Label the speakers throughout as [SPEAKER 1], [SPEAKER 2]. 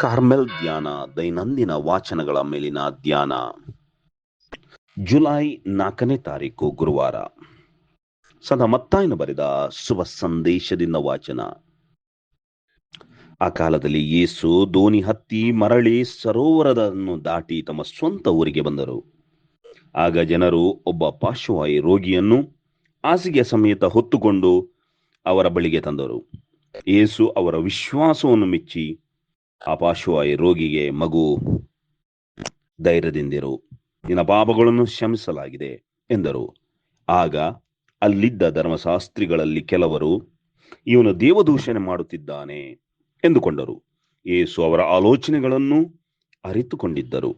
[SPEAKER 1] Carmel ಧ್ಯಾನ, ದೈನಂದಿನ ವಾಚನಗಳ ಮೇಲಿನ ಧ್ಯಾನ. ಜುಲೈ ನಾಲ್ಕನೇ ತಾರೀಕು ಗುರುವಾರ. ಸದಾ ಮತ್ತಾಯನ ಬರೆದ ಶುಭ ಸಂದೇಶದಿಂದ ವಾಚನ. ಆ ಕಾಲದಲ್ಲಿ ಯೇಸು ದೋಣಿ ಹತ್ತಿ ಮರಳಿ ಸರೋವರದನ್ನು ದಾಟಿ ತಮ್ಮ ಸ್ವಂತ ಊರಿಗೆ ಬಂದರು. ಆಗ ಜನರು ಒಬ್ಬ ಪಾರ್ಶ್ವವಾಯು ರೋಗಿಯನ್ನು ಹಾಸಿಗೆ ಸಮೇತ ಹೊತ್ತುಕೊಂಡು ಅವರ ಬಳಿಗೆ ತಂದರು. ಯೇಸು ಅವರ ವಿಶ್ವಾಸವನ್ನು ಮೆಚ್ಚಿ ಆ ಪಾರ್ಶ್ವವಾಯು ರೋಗಿಗೆ ಮಗು ಧೈರ್ಯದಿಂದಿರು. ನಿನ್ನ ಪಾಪಗಳನ್ನು ಶಮಿಸಲಾಗಿದೆ ಎಂದರು. ಆಗ ಅಲ್ಲಿದ್ದ ಧರ್ಮಶಾಸ್ತ್ರಿಗಳಲ್ಲಿ ಕೆಲವರು ಇವನು ದೇವದೂಷಣೆ ಮಾಡುತ್ತಿದ್ದಾನೆ ಎಂದುಕೊಂಡರು. ಯೇಸು ಅವರ ಆಲೋಚನೆಗಳನ್ನು ಅರಿತುಕೊಂಡಿದ್ದರು.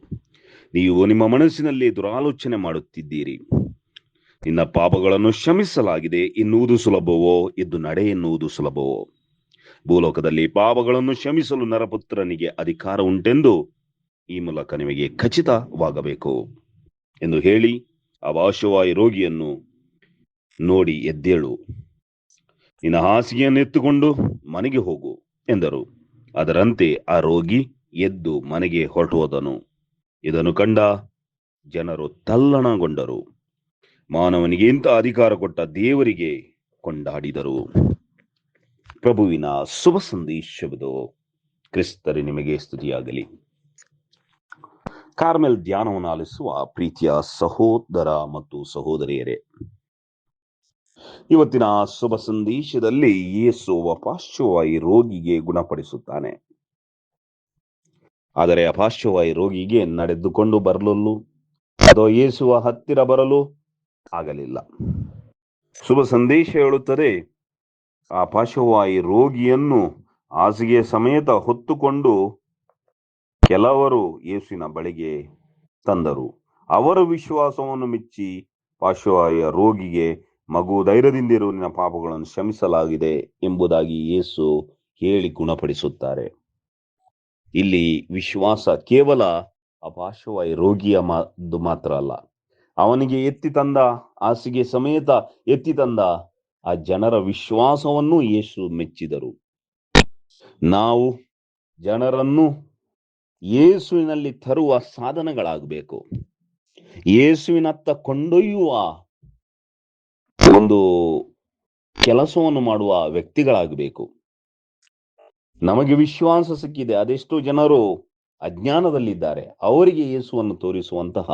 [SPEAKER 1] ನೀವು ನಿಮ್ಮ ಮನಸ್ಸಿನಲ್ಲಿ ದುರಾಲೋಚನೆ ಮಾಡುತ್ತಿದ್ದೀರಿ. ನಿನ್ನ ಪಾಪಗಳನ್ನು ಕ್ಷಮಿಸಲಾಗಿದೆ ಎನ್ನುವುದು ಸುಲಭವೋ? ಎದ್ದು ನಡೆ ಎನ್ನುವುದು ಸುಲಭವೋ? ಭೂಲೋಕದಲ್ಲಿ ಪಾಪಗಳನ್ನು ಕ್ಷಮಿಸಲು ನರಪುತ್ರನಿಗೆ ಅಧಿಕಾರ ಉಂಟೆಂದು ಈ ಮೂಲಕ ನಿಮಗೆ ಖಚಿತವಾಗಬೇಕು ಎಂದು ಹೇಳಿ ಆ ವಾಶವಾಯಿ ರೋಗಿಯನ್ನು ನೋಡಿ ಎದ್ದೇಳು. ನಿನ್ನ ಹಾಸಿಗೆಯನ್ನು ಎತ್ತುಕೊಂಡು ಮನೆಗೆ ಹೋಗು ಎಂದರು. ಅದರಂತೆ ಆ ರೋಗಿ ಎದ್ದು ಮನೆಗೆ ಹೊರಟುವುದನು ಇದನ್ನು ಕಂಡ ಜನರು ತಲ್ಲಣಗೊಂಡರು. ಮಾನವನಿಗೆ ಇಂಥ ಅಧಿಕಾರ ಕೊಟ್ಟ ದೇವರಿಗೆ ಕೊಂಡಾಡಿದರು. ಪ್ರಭುವಿನ ಶುಭ ಸಂದೇಶವಿದು. ಕ್ರಿಸ್ತರಿ, ನಿಮಗೆ ಸ್ತುತಿಯಾಗಲಿ. ಕಾರ್ಮೆಲ್ ಧ್ಯಾನವನ್ನು ಆಲಿಸುವ ಪ್ರೀತಿಯ ಸಹೋದರ ಮತ್ತು ಸಹೋದರಿಯರೇ, ಇವತ್ತಿನ ಶುಭ ಸಂದೇಶದಲ್ಲಿ ಯೇಸು ಅಪಾಶ್ಯವಾಯಿ ರೋಗಿಗೆ ಗುಣಪಡಿಸುತ್ತಾನೆ. ಆದರೆ ಆ ಪಾರ್ಶ್ವವಾಯು ರೋಗಿಗೆ ನಡೆದುಕೊಂಡು ಬರಲಲ್ಲೂ? ಅಥವಾ ಯೇಸುವ ಹತ್ತಿರ ಬರಲು? ಆಗಲಿಲ್ಲ. ಶುಭ ಸಂದೇಶ ಹೇಳುತ್ತದೆ ಆ ಪಾರ್ಶ್ವವಾಯು ರೋಗಿಯನ್ನು ಹಾಸಿಗೆ ಸಮೇತ ಹೊತ್ತುಕೊಂಡು ಕೆಲವರು ಯೇಸುವಿನ ಬಳಿಗೆ ತಂದರು. ಅವರ ವಿಶ್ವಾಸವನ್ನು ಮೆಚ್ಚಿ ಪಾರ್ಶ್ವವಾಯ ರೋಗಿಗೆ, ಮಗು ಧೈರ್ಯದಿಂದ ನಿನ್ನ ಪಾಪಗಳನ್ನು ಶ್ರಮಿಸಲಾಗಿದೆ ಎಂಬುದಾಗಿ ಯೇಸು ಹೇಳಿ ಗುಣಪಡಿಸುತ್ತಾರೆ. ಇಲ್ಲಿ ವಿಶ್ವಾಸ ಕೇವಲ ಆ ಪಾರ್ಶ್ವವಾಯು ರೋಗಿಯ ಮಾತ್ರ ಅಲ್ಲ. ಅವನಿಗೆ ಎತ್ತಿ ತಂದ ಹಾಸಿಗೆ ಸಮೇತ ಎತ್ತಿ ತಂದ ಆ ಜನರ ವಿಶ್ವಾಸವನ್ನು ಯೇಸು ಮೆಚ್ಚಿದರು. ನಾವು ಜನರನ್ನು ಯೇಸುವಿನಲ್ಲಿ ತರುವ ಸಾಧನಗಳಾಗಬೇಕು. ಯೇಸುವಿನತ್ತ ಕೊಂಡೊಯ್ಯುವ ಒಂದು ಕೆಲಸವನ್ನು ಮಾಡುವ ವ್ಯಕ್ತಿಗಳಾಗಬೇಕು. ನಮಗೆ ವಿಶ್ವಾಸ ಸಿಕ್ಕಿದೆ. ಅದೆಷ್ಟೋ ಜನರು ಅಜ್ಞಾನದಲ್ಲಿದ್ದಾರೆ. ಅವರಿಗೆ ಯೇಸುವನ್ನು ತೋರಿಸುವಂತಹ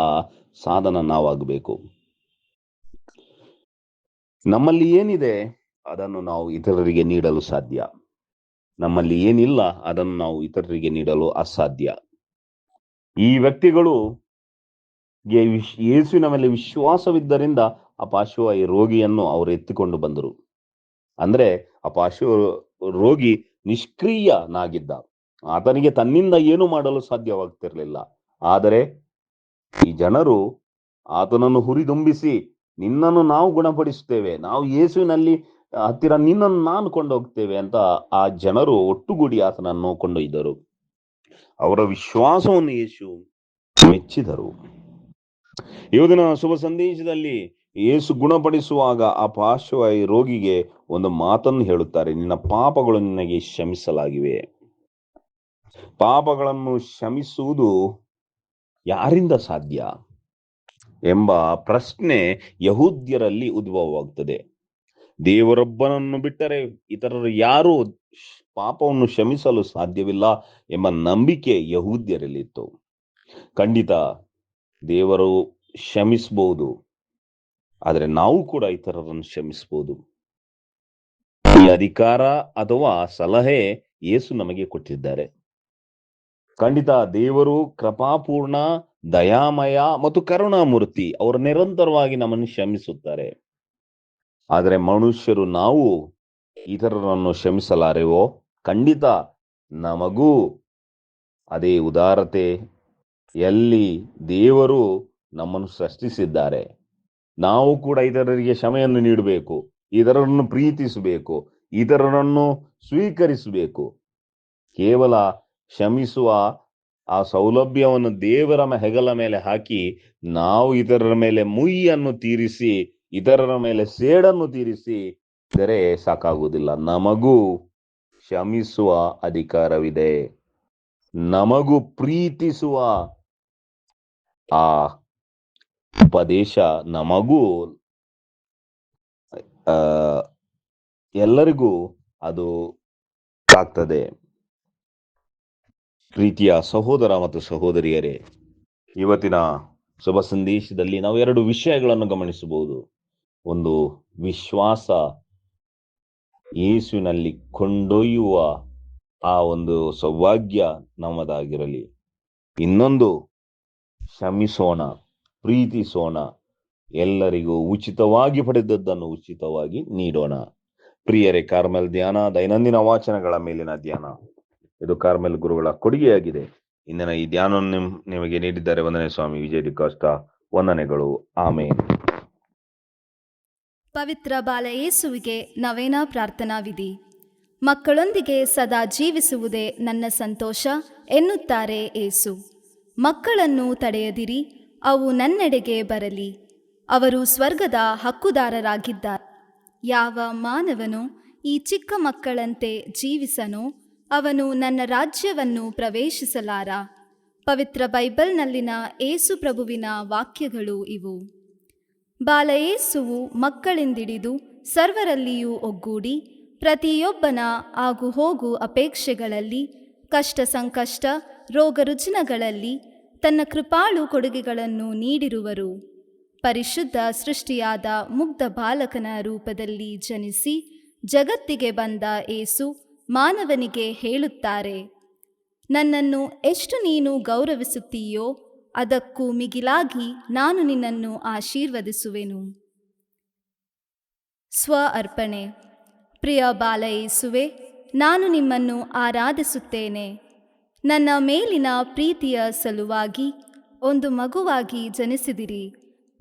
[SPEAKER 1] ಸಾಧನ ನಾವಾಗಬೇಕು. ನಮ್ಮಲ್ಲಿ ಏನಿದೆ, ಅದನ್ನು ನಾವು ಇತರರಿಗೆ ನೀಡಲು ಸಾಧ್ಯ. ನಮ್ಮಲ್ಲಿ ಏನಿಲ್ಲ, ಅದನ್ನು ನಾವು ಇತರರಿಗೆ ನೀಡಲು ಅಸಾಧ್ಯ. ಈ ವ್ಯಕ್ತಿಗಳು ಯೇಸುವಿನ ಮೇಲೆ ವಿಶ್ವಾಸವಿದ್ದರಿಂದ ಆ ಪಾರ್ಶ್ವವಾಯು ರೋಗಿಯನ್ನು ಅವರು ಎತ್ತಿಕೊಂಡು ಬಂದರು. ಅಂದ್ರೆ ಆ ಪಾರ್ಶ್ವ ರೋಗಿ ನಿಷ್ಕ್ರಿಯನಾಗಿದ್ದ. ಆತನಿಗೆ ತನ್ನಿಂದ ಏನು ಮಾಡಲು ಸಾಧ್ಯವಾಗ್ತಿರ್ಲಿಲ್ಲ. ಆದರೆ ಈ ಜನರು ಆತನನ್ನು ಹುರಿದುಂಬಿಸಿ ನಿನ್ನನ್ನು ನಾವು ಗುಣಪಡಿಸುತ್ತೇವೆ, ನಾವು ಯೇಸುವಿನಲ್ಲಿ ಹತ್ತಿರ ನಿನ್ನನ್ನು ನಾನು ಕೊಂಡೋಗ್ತೇವೆ ಅಂತ ಆ ಜನರು ಒಟ್ಟುಗೂಡಿ ಆತನನ್ನು ಕೊಂಡೊಯ್ದರು. ಅವರ ವಿಶ್ವಾಸವನ್ನು ಯೇಸು ಮೆಚ್ಚಿದರು. ಇವತ್ತಿನ ಶುಭ ಸಂದೇಶದಲ್ಲಿ ಯೇಸು ಗುಣಪಡಿಸುವಾಗ ಆ ಪಾರ್ಶ್ವವಾಯಿ ರೋಗಿಗೆ ಒಂದು ಮಾತನ್ನು ಹೇಳುತ್ತಾರೆ, ನಿನ್ನ ಪಾಪಗಳು ನಿನಗೆ ಕ್ಷಮಿಸಲಾಗಿವೆ ಪಾಪಗಳನ್ನು ಕ್ಷಮಿಸುವುದು ಯಾರಿಂದ ಸಾಧ್ಯ? ಎಂಬ ಪ್ರಶ್ನೆ ಯಹೂದ್ಯರಲ್ಲಿ ಉದ್ಭವವಾಗುತ್ತದೆ. ದೇವರೊಬ್ಬನನ್ನು ಬಿಟ್ಟರೆ ಇತರರು ಯಾರು ಪಾಪವನ್ನು ಕ್ಷಮಿಸಲು ಸಾಧ್ಯವಿಲ್ಲ ಎಂಬ ನಂಬಿಕೆ ಯಹೂದ್ಯರಲ್ಲಿತ್ತು. ಖಂಡಿತ ದೇವರು ಕ್ಷಮಿಸಬಹುದು ಆದರೆ ನಾವು ಕೂಡ ಇತರರನ್ನು ಕ್ಷಮಿಸಬಹುದು ಈ ಅಧಿಕಾರ ಅಥವಾ ಸಲಹೆ ಏಸು ನಮಗೆ ಕೊಟ್ಟಿದ್ದಾರೆ. ಖಂಡಿತ ದೇವರು ಕೃಪಾಪೂರ್ಣ ದಯಾಮಯ ಮತ್ತು ಕರುಣಾಮೂರ್ತಿ, ಅವರು ನಿರಂತರವಾಗಿ ನಮ್ಮನ್ನು ಕ್ಷಮಿಸುತ್ತಾರೆ. ಆದರೆ ಮನುಷ್ಯರು ನಾವು ಇತರರನ್ನು ಕ್ಷಮಿಸಲಾರೆವೋ? ಖಂಡಿತ ನಮಗೂ ಅದೇ ಉದಾರತೆ. ಎಲ್ಲಿ ದೇವರು ನಮ್ಮನ್ನು ಸೃಷ್ಟಿಸಿದ್ದಾರೆ, ನಾವು ಕೂಡ ಇತರರಿಗೆ ಕ್ಷಮೆಯನ್ನು ನೀಡಬೇಕು, ಇತರರನ್ನು ಪ್ರೀತಿಸಬೇಕು, ಇತರರನ್ನು ಸ್ವೀಕರಿಸಬೇಕು. ಕೇವಲ ಕ್ಷಮಿಸುವ ಆ ಸೌಲಭ್ಯವನ್ನು ದೇವರ ಹೆಗಲ ಮೇಲೆ ಹಾಕಿ ನಾವು ಇತರರ ಮೇಲೆ ಮುಯ್ಯನ್ನು ತೀರಿಸಿ ಇತರರ ಮೇಲೆ ಸೇಡನ್ನು ತೀರಿಸಿ ಇದರೆ ಸಾಕಾಗುವುದಿಲ್ಲ. ನಮಗೂ ಕ್ಷಮಿಸುವ ಅಧಿಕಾರವಿದೆ. ನಮಗೂ ಪ್ರೀತಿಸುವ ಆ ಉಪದೇಶ ನಮಗೂ ಎಲ್ಲರಿಗೂ ಅದು ಆಗ್ತದೆ ಪ್ರೀತಿಯ ಸಹೋದರ ಮತ್ತು ಸಹೋದರಿಯರೇ, ಇವತ್ತಿನ ಶುಭ ಸಂದೇಶದಲ್ಲಿ ನಾವು ಎರಡು ವಿಷಯಗಳನ್ನು ಗಮನಿಸಬಹುದು. ಒಂದು, ವಿಶ್ವಾಸ ಯೇಸುವಿನಲ್ಲಿ ಕೊಂಡೊಯ್ಯುವ ಆ ಒಂದು ಸೌಭಾಗ್ಯ ನಮ್ಮದಾಗಿರಲಿ. ಇನ್ನೊಂದು, ಕ್ಷಮಿಸೋಣ, ಪ್ರೀತಿಸೋಣ, ಎಲ್ಲರಿಗೂ ಉಚಿತವಾಗಿ ಪಡೆದದ್ದನ್ನು ಉಚಿತವಾಗಿ ನೀಡೋಣ. ಪ್ರಿಯರೇ, ಕಾರ್ಮೆಲ್ ಧ್ಯಾನ, ದೈನಂದಿನ ವಾಚನಗಳ ಮೇಲಿನ ಧ್ಯಾನ. ಇದು ಕಾರ್ಮೆಲ್ ಗುರುಗಳ ಕೊಡುಗೆಯಾಗಿದೆ. ಇಂದಿನ ಈ ನಿಮ್- ನಿಮಗೆ ನೀಡಿದ್ದಾರೆ ವಂದನೆ ಸ್ವಾಮಿ ವಿಜಯ ದಿಕ್ಕಾಷ್ಟ ವಂದನೆಗಳು. ಆಮೇನ್.
[SPEAKER 2] ಪವಿತ್ರ ಬಾಲಯೇಸುವಿಗೆ ನವೇನ ಪ್ರಾರ್ಥನಾ ವಿಧಿ. ಮಕ್ಕಳೊಂದಿಗೆ ಸದಾ ಜೀವಿಸುವುದೇ ನನ್ನ ಸಂತೋಷ ಎನ್ನುತ್ತಾರೆ ಏಸು ಮಕ್ಕಳನ್ನು ತಡೆಯದಿರಿ, ಅವು ನನ್ನೆಡೆಗೆ ಬರಲಿ. ಅವರು ಸ್ವರ್ಗದ ಹಕ್ಕುದಾರರಾಗಿದ್ದಾರೆ. ಯಾವ ಮಾನವನು ಈ ಚಿಕ್ಕ ಮಕ್ಕಳಂತೆ ಜೀವಿಸನೋ ಅವನು ನನ್ನ ರಾಜ್ಯವನ್ನು ಪ್ರವೇಶಿಸಲಾರ. ಪವಿತ್ರ ಬೈಬಲ್ನಲ್ಲಿನ ಏಸು ಪ್ರಭುವಿನ ವಾಕ್ಯಗಳು ಇವು. ಬಾಲಯೇಸುವು ಮಕ್ಕಳಿಂದಿಡಿದು ಸರ್ವರಲ್ಲಿಯೂ ಒಗ್ಗೂಡಿ ಪ್ರತಿಯೊಬ್ಬನ ಆಗು ಹೋಗು ಅಪೇಕ್ಷೆಗಳಲ್ಲಿ ಕಷ್ಟ ಸಂಕಷ್ಟ ರೋಗ ರುಜಿನಗಳಲ್ಲಿ ತನ್ನ ಕೃಪಾಳು ಕೊಡುಗೆಗಳನ್ನು ನೀಡಿರುವರು. ಪರಿಶುದ್ಧ ಸೃಷ್ಟಿಯಾದ ಮುಗ್ಧ ಬಾಲಕನ ರೂಪದಲ್ಲಿ ಜನಿಸಿ ಜಗತ್ತಿಗೆ ಬಂದ ಏಸು ಮಾನವನಿಗೆ ಹೇಳುತ್ತಾರೆ, ನನ್ನನ್ನು ಎಷ್ಟು ನೀನು ಗೌರವಿಸುತ್ತೀಯೋ, ಅದಕ್ಕೂ ಮಿಗಿಲಾಗಿ ನಾನು ನಿನ್ನನ್ನು ಆಶೀರ್ವದಿಸುವೆನು. ಸ್ವ ಅರ್ಪಣೆ ಪ್ರಿಯ ಬಾಲಯೇಸುವೆ, ನಾನು ನಿಮ್ಮನ್ನು ಆರಾಧಿಸುತ್ತೇನೆ. ನನ್ನ ಮೇಲಿನ ಪ್ರೀತಿಯ ಸಲುವಾಗಿ ಒಂದು ಮಗುವಾಗಿ ಜನಿಸಿದಿರಿ.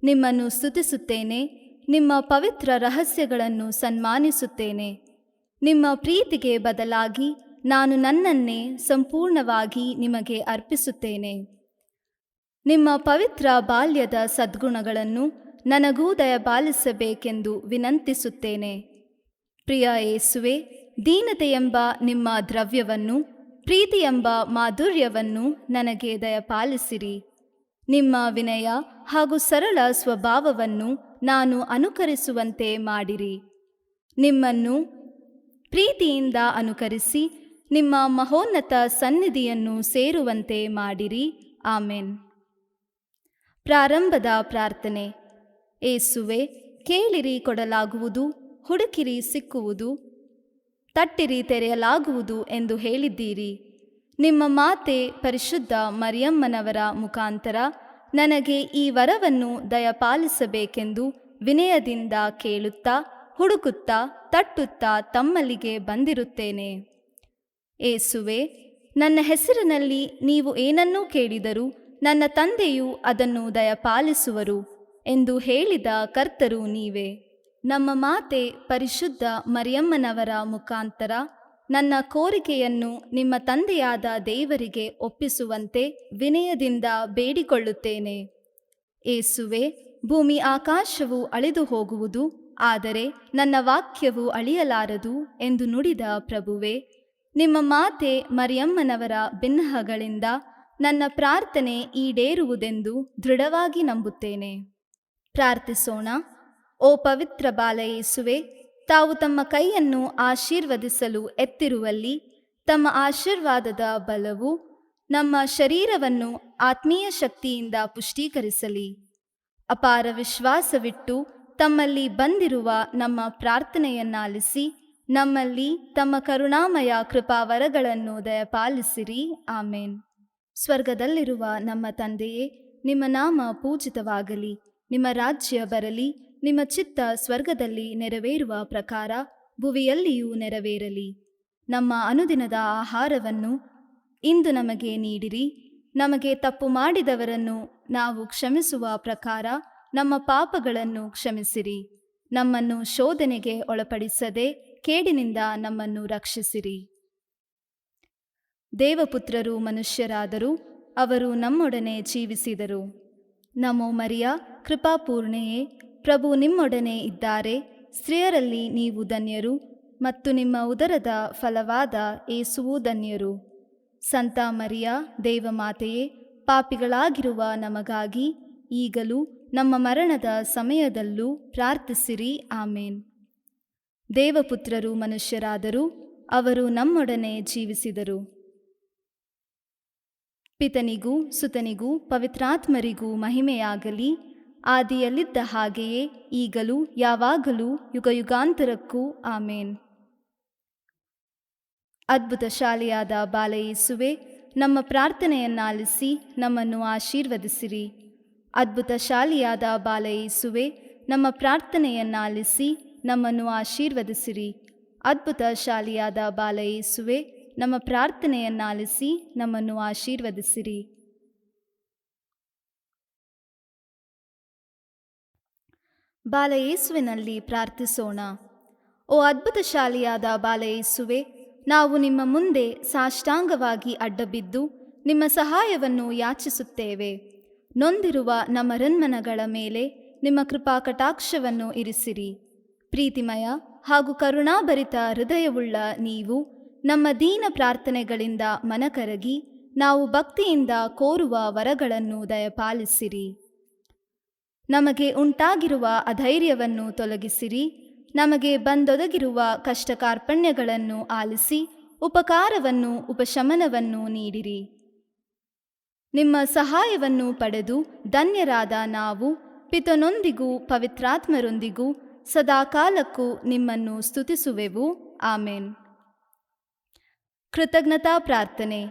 [SPEAKER 2] ನಿಮ್ಮನ್ನು ಸ್ತುತಿಸುತ್ತೇನೆ, ನಿಮ್ಮ ಪವಿತ್ರ ರಹಸ್ಯಗಳನ್ನು ಸನ್ಮಾನಿಸುತ್ತೇನೆ. ನಿಮ್ಮ ಪ್ರೀತಿಗೆ ಬದಲಾಗಿ ನಾನು ನನ್ನನ್ನೇ ಸಂಪೂರ್ಣವಾಗಿ ನಿಮಗೆ ಅರ್ಪಿಸುತ್ತೇನೆ. ನಿಮ್ಮ ಪವಿತ್ರ ಬಾಲ್ಯದ ಸದ್ಗುಣಗಳನ್ನು ನನಗೂ ದಯಪಾಲಿಸಬೇಕೆಂದು ವಿನಂತಿಸುತ್ತೇನೆ. ಪ್ರಿಯ ಏಸುವೆ ದೀನತೆಯೆಂಬ ನಿಮ್ಮ ದ್ರವ್ಯವನ್ನು, ಪ್ರೀತಿಯೆಂಬ ಮಾಧುರ್ಯವನ್ನು ನನಗೆ ದಯಪಾಲಿಸಿರಿ. ನಿಮ್ಮ ವಿನಯ ಹಾಗೂ ಸರಳ ಸ್ವಭಾವವನ್ನು ನಾನು ಅನುಕರಿಸುವಂತೆ ಮಾಡಿರಿ. ನಿಮ್ಮನ್ನು ಪ್ರೀತಿಯಿಂದ ಅನುಕರಿಸಿ ನಿಮ್ಮ ಮಹೋನ್ನತ ಸನ್ನಿಧಿಯನ್ನು ಸೇರುವಂತೆ ಮಾಡಿರಿ. ಆಮೇನ್. ಪ್ರಾರಂಭದ ಪ್ರಾರ್ಥನೆ. ಏಸುವೆ, ಕೇಳಿರಿ ಕೊಡಲಾಗುವುದು, ಹುಡುಕಿರಿ ಸಿಕ್ಕುವುದು, ತಟ್ಟಿರಿ ತೆರೆಯಲಾಗುವುದು ಎಂದು ಹೇಳಿದ್ದೀರಿ. ನಿಮ್ಮ ಮಾತೆ ಪರಿಶುದ್ಧ ಮರಿಯಮ್ಮನವರ ಮುಖಾಂತರ ನನಗೆ ಈ ವರವನ್ನು ದಯಪಾಲಿಸಬೇಕೆಂದು ವಿನಯದಿಂದ ಕೇಳುತ್ತಾ ಹುಡುಕುತ್ತಾ ತಟ್ಟುತ್ತಾ ತಮ್ಮಲ್ಲಿಗೆ ಬಂದಿರುತ್ತೇನೆ. ಏಸುವೆ ನನ್ನ ಹೆಸರಿನಲ್ಲಿ ನೀವು ಏನನ್ನೂ ಕೇಳಿದರೂ ನನ್ನ ತಂದೆಯು ಅದನ್ನು ದಯಪಾಲಿಸುವರು ಎಂದು ಹೇಳಿದ ಕರ್ತರು ನೀವೇ. ನಮ್ಮ ಮಾತೆ ಪರಿಶುದ್ಧ ಮರಿಯಮ್ಮನವರ ಮುಖಾಂತರ ನನ್ನ ಕೋರಿಕೆಯನ್ನು ನಿಮ್ಮ ತಂದೆಯಾದ ದೇವರಿಗೆ ಒಪ್ಪಿಸುವಂತೆ ವಿನಯದಿಂದ ಬೇಡಿಕೊಳ್ಳುತ್ತೇನೆ. ಏಸುವೆ ಭೂಮಿ ಆಕಾಶವು ಅಳೆದು ಹೋಗುವುದು ಆದರೆ ನನ್ನ ವಾಕ್ಯವು ಅಳಿಯಲಾರದು ಎಂದು ನುಡಿದ ಪ್ರಭುವೆ, ನಿಮ್ಮ ಮಾತೆ ಮರಿಯಮ್ಮನವರ ಬಿನ್ನಹಗಳಿಂದ ನನ್ನ ಪ್ರಾರ್ಥನೆ ಈಡೇರುವುದೆಂದು ದೃಢವಾಗಿ ನಂಬುತ್ತೇನೆ. ಪ್ರಾರ್ಥಿಸೋಣ. ಓ ಪವಿತ್ರ ಬಾಲಯೇಸುವೆ ತಾವು ತಮ್ಮ ಕೈಯನ್ನು ಆಶೀರ್ವದಿಸಲು ಎತ್ತಿರುವಲ್ಲಿ, ತಮ್ಮ ಆಶೀರ್ವಾದದ ಬಲವು ನಮ್ಮ ಶರೀರವನ್ನು ಆತ್ಮೀಯ ಶಕ್ತಿಯಿಂದ ಪುಷ್ಟೀಕರಿಸಲಿ. ಅಪಾರ ವಿಶ್ವಾಸವಿಟ್ಟು ತಮ್ಮಲ್ಲಿ ಬಂದಿರುವ ನಮ್ಮ ಪ್ರಾರ್ಥನೆಯನ್ನಾಲಿಸಿ, ನಮ್ಮಲ್ಲಿ ತಮ್ಮ ಕರುಣಾಮಯ ಕೃಪಾವರಗಳನ್ನು ದಯಪಾಲಿಸಿರಿ. ಆಮೇನ್. ಸ್ವರ್ಗದಲ್ಲಿರುವ ನಮ್ಮ ತಂದೆಯೇ, ನಿಮ್ಮ ನಾಮ ಪೂಜಿತವಾಗಲಿ. ನಿಮ್ಮ ರಾಜ್ಯ ಬರಲಿ. ನಿಮ್ಮ ಚಿತ್ತ ಸ್ವರ್ಗದಲ್ಲಿ ನೆರವೇರುವ ಪ್ರಕಾರ ಭುವಿಯಲ್ಲಿಯೂ ನೆರವೇರಲಿ. ನಮ್ಮ ಅನುದಿನದ ಆಹಾರವನ್ನು ಇಂದು ನಮಗೆ ನೀಡಿರಿ. ನಮಗೆ ತಪ್ಪು ಮಾಡಿದವರನ್ನು ನಾವು ಕ್ಷಮಿಸುವ ಪ್ರಕಾರ ನಮ್ಮ ಪಾಪಗಳನ್ನು ಕ್ಷಮಿಸಿರಿ. ನಮ್ಮನ್ನು ಶೋಧನೆಗೆ ಒಳಪಡಿಸದೆ ಕೇಡಿನಿಂದ ನಮ್ಮನ್ನು ರಕ್ಷಿಸಿರಿ. ದೇವಪುತ್ರರು ಮನುಷ್ಯರಾದರೂ, ಅವರು ನಮ್ಮೊಡನೆ ಜೀವಿಸಿದರು. ನಮೋ ಮರಿಯ ಕೃಪಾಪೂರ್ಣೆಯೇ ಪ್ರಭು ನಿಮ್ಮೊಡನೆ ಇದ್ದಾರೆ, ಸ್ತ್ರೀಯರಲ್ಲಿ ನೀವು ಧನ್ಯರು ಮತ್ತು ನಿಮ್ಮ ಉದರದ ಫಲವಾದ ಏಸುವು ಧನ್ಯರು. ಸಂತ ಮರಿಯ, ದೇವಮಾತೆಯೇ, ಪಾಪಿಗಳಾಗಿರುವ ನಮಗಾಗಿ ಈಗಲೂ ನಮ್ಮ ಮರಣದ ಸಮಯದಲ್ಲೂ ಪ್ರಾರ್ಥಿಸಿರಿ, ಆಮೇನ್. ದೇವಪುತ್ರರು ಮನುಷ್ಯರಾದರೂ, ಅವರು ನಮ್ಮೊಡನೆ ಜೀವಿಸಿದರು. ಪಿತನಿಗೂ ಸುತನಿಗೂ ಪವಿತ್ರಾತ್ಮರಿಗೂ ಮಹಿಮೆಯಾಗಲಿ, ಆದಿಯಲ್ಲಿದ್ದ ಹಾಗೆಯೇ ಈಗಲೂ ಯಾವಾಗಲೂ ಯುಗಯುಗಾಂತರಕ್ಕೂ, ಆಮೇನ್. ಅದ್ಭುತ ಶಾಲೆಯಾದ ಬಾಲಯೇಸುವೆ ನಮ್ಮ ಪ್ರಾರ್ಥನೆಯನ್ನಾಲಿಸಿ ನಮ್ಮನ್ನು ಆಶೀರ್ವದಿಸಿರಿ. ಅದ್ಭುತ ಶಾಲಿಯಾದ ಬಾಲಯೇಸುವೆ, ನಮ್ಮ ಪ್ರಾರ್ಥನೆಯನ್ನಾಲಿಸಿ ನಮ್ಮನ್ನು ಆಶೀರ್ವದಿಸಿರಿ. ಅದ್ಭುತ ಶಾಲಿಯಾದ ಬಾಲಯೇಸುವೆ, ನಮ್ಮ ಪ್ರಾರ್ಥನೆಯನ್ನಾಲಿಸಿ ನಮ್ಮನ್ನು ಆಶೀರ್ವದಿಸಿರಿ. ಬಾಲಯೇಸುವಿನಲ್ಲಿ ಪ್ರಾರ್ಥಿಸೋಣ. ಓ ಅದ್ಭುತ ಶಾಲಿಯಾದ ಬಾಲಯೇಸುವೆ, ನಾವು ನಿಮ್ಮ ಮುಂದೆ ಸಾಷ್ಟಾಂಗವಾಗಿ ಅಡ್ಡಬಿದ್ದು, ನಿಮ್ಮ ಸಹಾಯವನ್ನು ಯಾಚಿಸುತ್ತೇವೆ. ನೊಂದಿರುವ ನಮ್ಮ ರನ್ಮನಗಳ ಮೇಲೆ ನಿಮ್ಮ ಕೃಪಾ ಕಟಾಕ್ಷವನ್ನು ಇರಿಸಿರಿ. ಪ್ರೀತಿಮಯ ಹಾಗೂ ಕರುಣಾಭರಿತ ಹೃದಯವುಳ್ಳ ನೀವು ನಮ್ಮ ದೀನ ಪ್ರಾರ್ಥನೆಗಳಿಂದ ಮನಕರಗಿ, ನಾವು ಭಕ್ತಿಯಿಂದ ಕೋರುವ ವರಗಳನ್ನು ದಯಪಾಲಿಸಿರಿ. ನಮಗೆ ಉಂಟಾಗಿರುವ ಅಧೈರ್ಯವನ್ನು ತೊಲಗಿಸಿರಿ. ನಮಗೆ ಬಂದೊದಗಿರುವ ಕಷ್ಟ ಕಾರ್ಪಣ್ಯಗಳನ್ನು ಆಲಿಸಿ, ಉಪಕಾರವನ್ನು, ಉಪಶಮನವನ್ನು ನೀಡಿರಿ. ನಿಮ್ಮ ಸಹಾಯವನ್ನು ಪಡೆದು ಧನ್ಯರಾದ ನಾವು, ಪಿತನೊಂದಿಗೂ ಪವಿತ್ರಾತ್ಮರೊಂದಿಗೂ ಸದಾಕಾಲಕ್ಕೂ ನಿಮ್ಮನ್ನು ಸ್ತುತಿಸುವೆವು. ಆಮೇನ್. ಕೃತಜ್ಞತಾ ಪ್ರಾರ್ಥನೆ.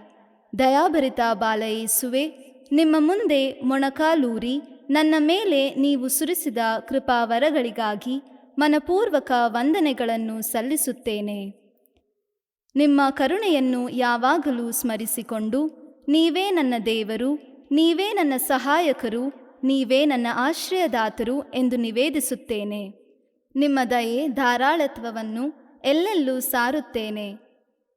[SPEAKER 2] ದಯಾಭರಿತ ಬಾಲಯಿಸುವೆ, ನಿಮ್ಮ ಮುಂದೆ ಮೊಣಕಾಲೂರಿ, ನನ್ನ ಮೇಲೆ ನೀವು ಸುರಿಸಿದ ಕೃಪಾವರಗಳಿಗಾಗಿ ಮನಪೂರ್ವಕ ವಂದನೆಗಳನ್ನು ಸಲ್ಲಿಸುತ್ತೇನೆ. ನಿಮ್ಮ ಕರುಣೆಯನ್ನು ಯಾವಾಗಲೂ ಸ್ಮರಿಸಿಕೊಂಡು ನೀವೇ ನನ್ನ ದೇವರು, ನೀವೇ ನನ್ನ ಸಹಾಯಕರು, ನೀವೇ ನನ್ನ ಆಶ್ರಯದಾತರು ಎಂದು ನಿವೇದಿಸುತ್ತೇನೆ. ನಿಮ್ಮ ದಯೆ ಧಾರಾಳತ್ವವನ್ನು ಎಲ್ಲೆಲ್ಲೂ ಸಾರುತ್ತೇನೆ.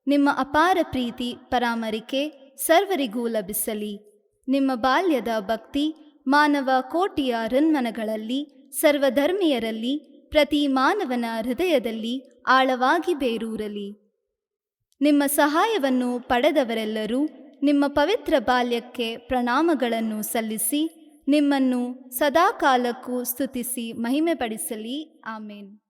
[SPEAKER 2] ನಿಮ್ಮ ಅಪಾರ ಪ್ರೀತಿ ಪರಾಮರಿಕೆ ಸರ್ವರಿಗೂ ಲಭಿಸಲಿ. ನಿಮ್ಮ ಬಾಲ್ಯದ ಭಕ್ತಿ ಮಾನವ ಕೋಟಿಯ ರನ್ಮನಗಳಲ್ಲಿ ಸರ್ವಧರ್ಮೀಯರಲ್ಲಿ, ಪ್ರತಿ ಮಾನವನ ಹೃದಯದಲ್ಲಿ ಆಳವಾಗಿ ಬೇರೂರಲಿ. ನಿಮ್ಮ ಸಹಾಯವನ್ನು ಪಡೆದವರೆಲ್ಲರೂ ನಿಮ್ಮ ಪವಿತ್ರ ಬಾಲ್ಯಕ್ಕೆ ಪ್ರಣಾಮಗಳನ್ನು ಸಲ್ಲಿಸಿ ನಿಮ್ಮನ್ನು ಸದಾಕಾಲಕ್ಕೂ ಸ್ತುತಿಸಿ ಮಹಿಮೆಪಡಿಸಲಿ. ಆಮೇನ್.